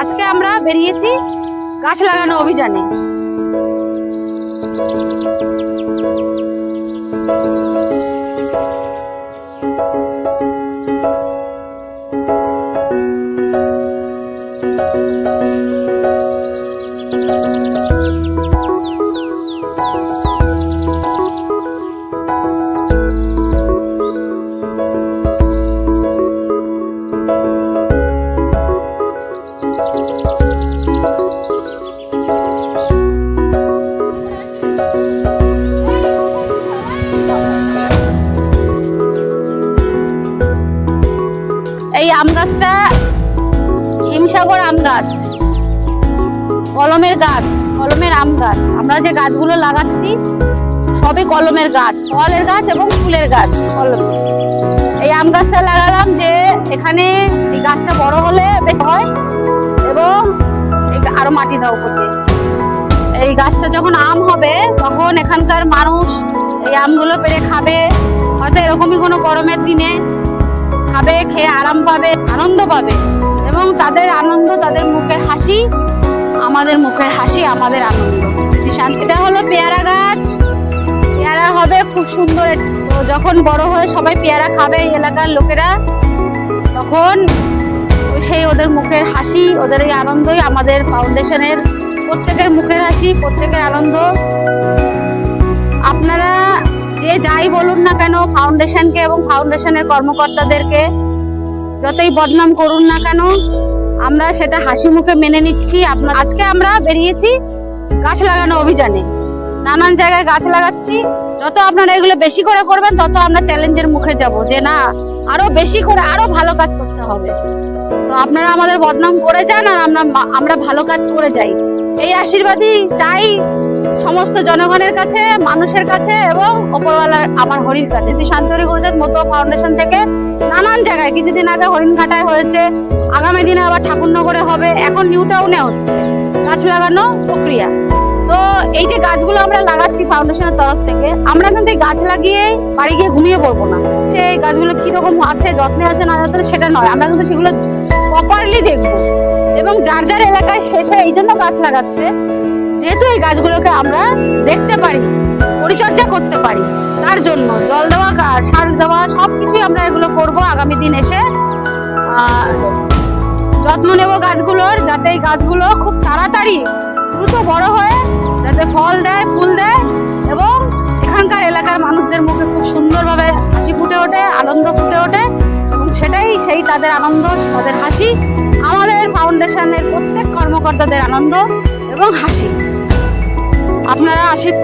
আজকে আমরা বেরিয়েছি গাছ লাগানো অভিযানে। এই আম গাছটা হিমসাগর আম গাছ, কলমের গাছ, কলমের আম গাছ। আমরা যে গাছগুলো লাগাচ্ছি, সবই কলমের গাছ, ফলের গাছ এবং ফুলের গাছ, কলম। এই আম গাছটা লাগালাম যে এখানে এই গাছটা বড় হলে বেশ হয় এবং আরও মাটি দাও উপর এই গাছটা যখন আম হবে তখন এখানকার মানুষ এই আমগুলো পেরে খাবে, হয়তো এরকমই কোনো গরমের দিনে খাবে, খেয়ে আরাম পাবে, আনন্দ পাবে। এবং তাদের আনন্দ, তাদের মুখের হাসি, আমাদের মুখের হাসি, আমাদের আনন্দ। শান্তিটা হলো পেয়ারা গাছ। পেয়ারা হবে খুব সুন্দর। যখন বড় হয়ে সবাই পেয়ারা খাবে, এই এলাকার লোকেরা, তখন সেই ওদের মুখের হাসি, ওদের এই আনন্দই আমাদের ফাউন্ডেশনের প্রত্যেকের মুখের হাসি, প্রত্যেকের আনন্দ। আপনারা যে যাই বলুন না কেন ফাউন্ডেশনকে এবং ফাউন্ডেশনের কর্মকর্তাদেরকে যতই বদনাম করুন না কেন, আমরা সেটা হাসি মুখে মেনে নিচ্ছি। আপনার আজকে আমরা বেরিয়েছি গাছ লাগানো অভিযানে। নানান জায়গায় গাছ লাগাচ্ছি। যত আপনারা এগুলো বেশি করে করবেন, তত আমরা চ্যালেঞ্জের মুখে যাব যে না আরও বেশি করে আরও ভালো কাজ করতে হবে। তো আপনারা আমাদের বদনাম করে যান আর আমরা আমরা ভালো কাজ করে যাই। এই আশীর্বাদই চাই সমস্ত জনগণের কাছে, মানুষের কাছে এবং ওপরওয়ালার আমার হরির কাছে। শ্রী শান্তরি গুরুজাত মতো ফাউন্ডেশন থেকে নানান জায়গায়, কিছুদিন আগে হরিণঘাটায় হয়েছে, আগামী দিনে আবার ঠাকুরনগরে হবে, এখন নিউ টাউনে হচ্ছে। গাছ লাগানো প্রক্রিয়া। তো এই যে গাছগুলো আমরা লাগাচ্ছি ফাউন্ডেশনের তরফ থেকে, আমরা কিন্তু গাছ লাগিয়ে বাড়ি গিয়ে ঘুমিয়ে পড়ব না। সে এই গাছগুলো কীরকম আছে, যত্নে আছে, না যত্নে, সেটা নয়। আমরা কিন্তু সেগুলো প্রপারলি দেখব। এবং যার যার এলাকায় শেষে এই জন্য গাছ লাগাচ্ছে, যেহেতু এই গাছগুলোকে আমরা দেখতে পারি, পরিচর্যা করতে পারি, তার জন্য জল দেওয়া সার দেওয়া সব কিছুই আমরা এগুলো করব আগামী দিন এসে। যত্ন নেব গাছগুলোর, যাতে এই গাছগুলো খুব তাড়াতাড়ি দ্রুত বড় হয়ে, যাতে ফল দেয়, ফুল তাদের আনন্দ তাদের হাসি আমাদের ফাউন্ডেশনের প্রত্যেক কর্মকর্তাদের আনন্দ এবং হাসি। আপনারা আশীর